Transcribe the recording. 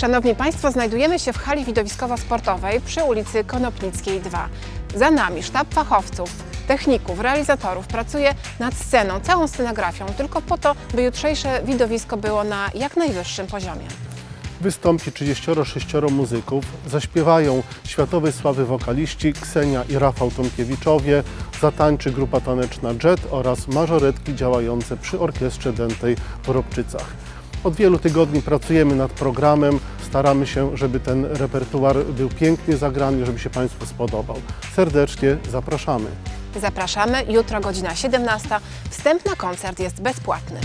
Szanowni Państwo, znajdujemy się w hali widowiskowo-sportowej przy ulicy Konopnickiej 2. Za nami sztab fachowców, techników, realizatorów pracuje nad sceną, całą scenografią, tylko po to, by jutrzejsze widowisko było na jak najwyższym poziomie. Wystąpi 36 muzyków, zaśpiewają światowej sławy wokaliści Ksenia i Rafał Tomkiewiczowie, zatańczy grupa taneczna Jet oraz mażoretki działające przy orkiestrze dętej w Robczycach. Od wielu tygodni pracujemy nad programem, staramy się, żeby ten repertuar był pięknie zagrany, żeby się Państwu spodobał. Serdecznie zapraszamy. Zapraszamy, jutro godzina 17. Wstęp na koncert jest bezpłatny.